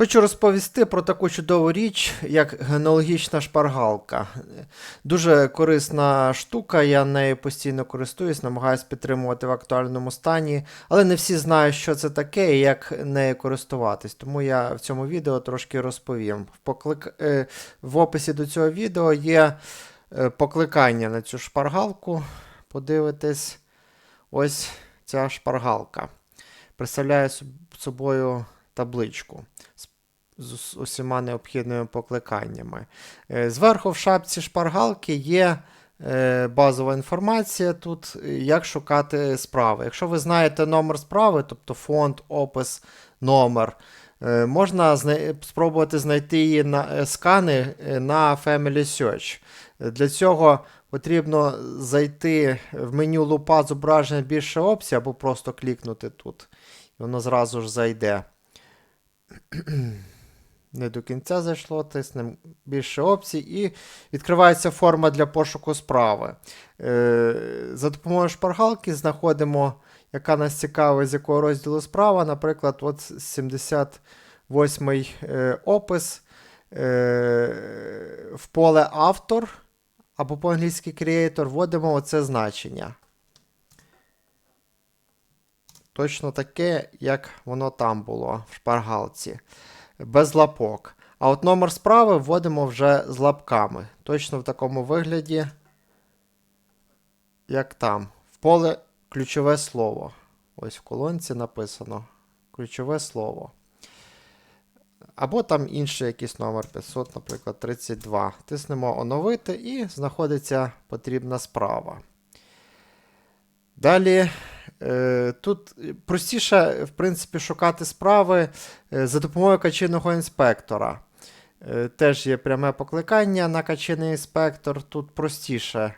Хочу розповісти про таку чудову річ, як генеалогічна шпаргалка. Дуже корисна штука, я нею постійно користуюсь, намагаюся підтримувати в актуальному стані, але не всі знають, що це таке і як нею користуватись. Тому я в цьому відео трошки розповім. В, поклик... е, в описі до цього відео є е, покликання на цю шпаргалку. Подивитись, ось ця шпаргалка. Представляє собою табличку з усіма необхідними покликаннями. Е, Зверху в шапці шпаргалки є е, базова інформація тут, е, як шукати справи. Якщо ви знаєте номер справи, тобто фонд, опис, номер, можна спробувати знайти її на скани на Family Search. Для цього потрібно зайти в меню лупа зображення більше опцій або просто клікнути тут. І воно зразу ж зайде. Не до кінця зайшло, тиснемо більше опцій, і відкривається форма для пошуку справи. Е, за допомогою шпаргалки знаходимо, яка нас цікавить, з якого розділу справа. Наприклад, от 78 е, опис е, в поле автор або по-англійськи creator вводимо оце значення. Точно таке, як воно там було в шпаргалці без лапок. А от номер справи вводимо вже з лапками. Точно в такому вигляді, як там. В поле ключове слово. Ось в колонці написано ключове слово. Або там інший якийсь номер 500, наприклад, 32. Тиснемо оновити і знаходиться потрібна справа. Далі тут простіше, в принципі, шукати справи е, за допомогою качинного інспектора. Е, теж є пряме покликання на качиний інспектор. Тут простіше.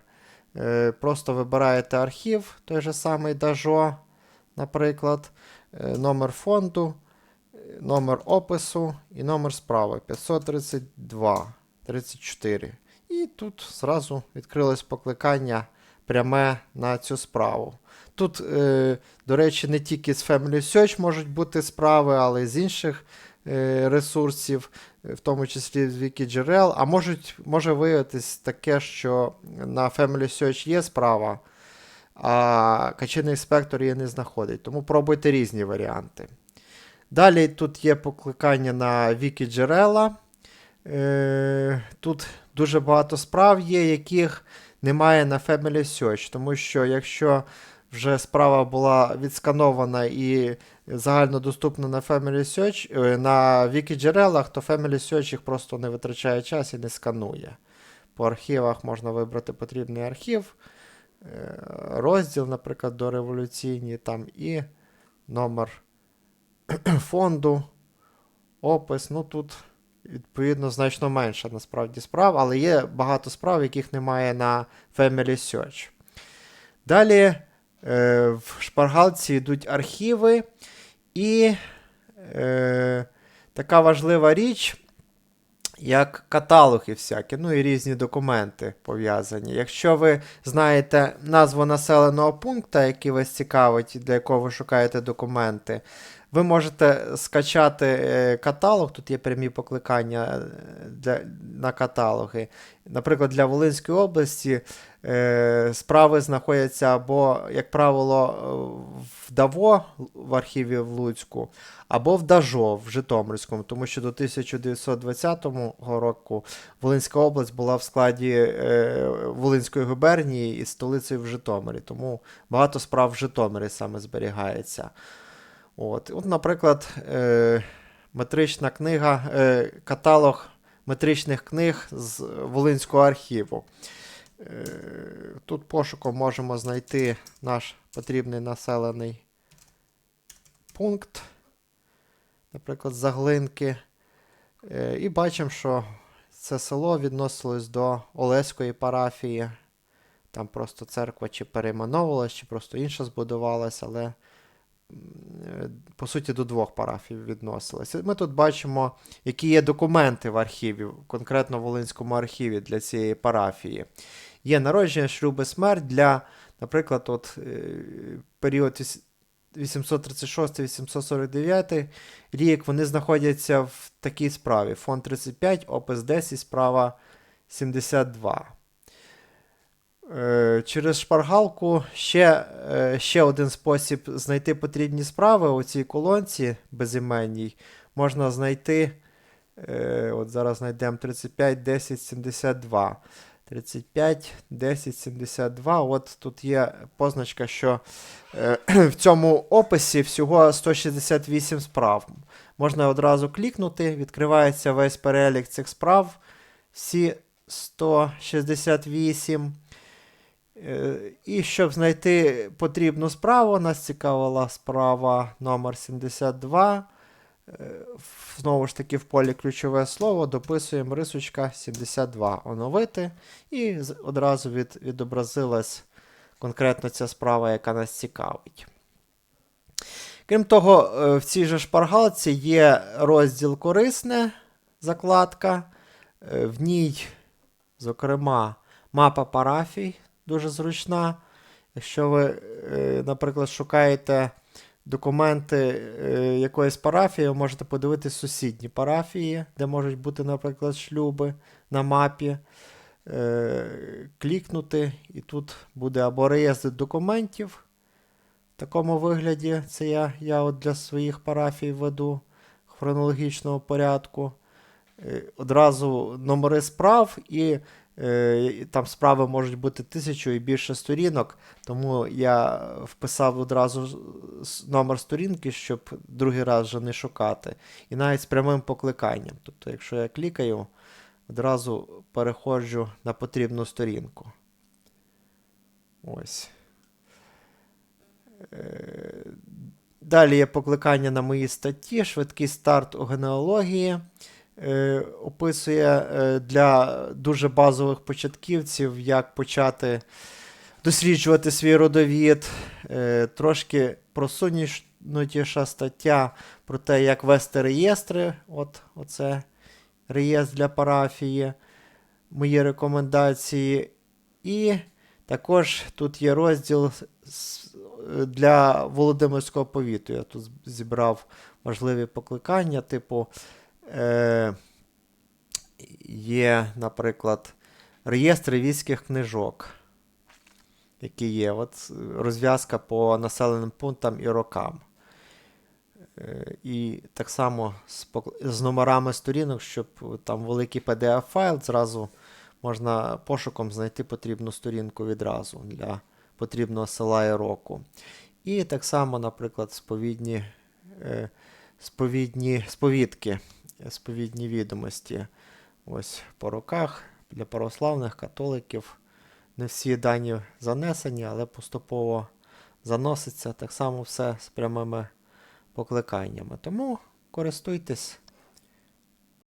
Е, просто вибираєте архів, той же самий Дажо, наприклад, е, номер фонду, е, номер опису і номер справи 532 34. І тут зразу відкрилось покликання пряме на цю справу. Тут, е, до речі, не тільки з Family Search можуть бути справи, але й з інших е, ресурсів, в тому числі з WikijRL, а можуть, може виявитись таке, що на Family Search є справа, а качиний інспектор її не знаходить. Тому пробуйте різні варіанти. Далі тут є покликання на WikijRL. Е, тут дуже багато справ є, яких немає на Family Search, тому що якщо вже справа була відсканована і загальнодоступна на Family Search, е, на WikijRL, то Family Search їх просто не витрачає час і не сканує. По архівах можна вибрати потрібний архів, е, розділ, наприклад, до революційні, там і номер фонду, опис. Ну тут, відповідно, значно менше насправді справ, але є багато справ, яких немає на Family Search. Далі е, в шпаргалці йдуть архіви, і е, така важлива річ, як каталоги всякі, ну і різні документи пов'язані. Якщо ви знаєте назву населеного пункту, який вас цікавить, для якого ви шукаєте документи, ви можете скачати е, каталог, тут є прямі покликання е, для, на каталоги. Наприклад, для Волинської області е, справи знаходяться або, як правило, в ДАВО в архіві в Луцьку, або в ДАЖО в Житомирському, тому що до 1920 року Волинська область була в складі е, Волинської губернії і столицею в Житомирі. Тому багато справ в Житомирі саме зберігається. От, от наприклад, е, метрична книга, е, каталог метричних книг з Волинського архіву. Е, тут пошуком можемо знайти наш потрібний населений пункт, наприклад, заглинки. Е, і бачимо, що це село відносилось до Олеської парафії. Там просто церква чи перейменовувалась, чи просто інша збудувалась, але е, по суті до двох парафій відносилася. Ми тут бачимо, які є документи в архіві, конкретно в Волинському архіві для цієї парафії. Є народження, шлюби, смерть для, наприклад, от, е, період 836, 849 рік, вони знаходяться в такій справі. Фонд 35, опис 10, справа 72. Е, Через шпаргалку ще, е, ще один спосіб знайти потрібні справи у цій колонці безіменній. Можна знайти. От зараз знайдемо 35, 10, 72. 35, 10, 72. От тут є позначка, що е, в цьому описі всього 168 справ. Можна одразу клікнути, відкривається весь перелік цих справ. Всі 168. Е, І щоб знайти потрібну справу, нас цікавила справа номер 72. Е, Знову ж таки, в полі ключове слово дописуємо рисочка 72. Оновити. І одразу від, відобразилась конкретно ця справа, яка нас цікавить. Крім того, е, в цій же шпаргалці є розділ корисне закладка. Е, В ній, зокрема, мапа парафій дуже зручна. Якщо ви, наприклад, шукаєте документи е, якоїсь парафії, ви можете подивитись сусідні парафії, де можуть бути, наприклад, шлюби на мапі. Е, Клікнути, і тут буде або реєстр документів. В такому вигляді це я, я от для своїх парафій веду в хронологічному порядку. Е, Одразу номери справ, і там справи можуть бути тисячу і більше сторінок, тому я вписав одразу номер сторінки, щоб другий раз вже не шукати. І навіть з прямим покликанням. Тобто, якщо я клікаю, одразу переходжу на потрібну сторінку. Ось. Е, Далі є покликання на мої статті, швидкий старт у генеалогії. Е, описує е, для дуже базових початківців, як почати досліджувати свій родовід. Е, трошки просунутіша стаття про те, як вести реєстри. От, оце реєстр для парафії, мої рекомендації. І також тут є розділ для Володимирського повіту. Я тут зібрав важливі покликання, типу. Е, є, наприклад, реєстри війських книжок, які є. От розв'язка по населеним пунктам і рокам. Е, і так само з, з номерами сторінок, щоб там великий PDF-файл, зразу можна пошуком знайти потрібну сторінку відразу для потрібного села і року. І так само, наприклад, сповідні, е, сповідні сповідки, сповідні відомості. Ось по роках для православних католиків. Не всі дані занесені, але поступово заноситься так само все з прямими покликаннями. Тому користуйтесь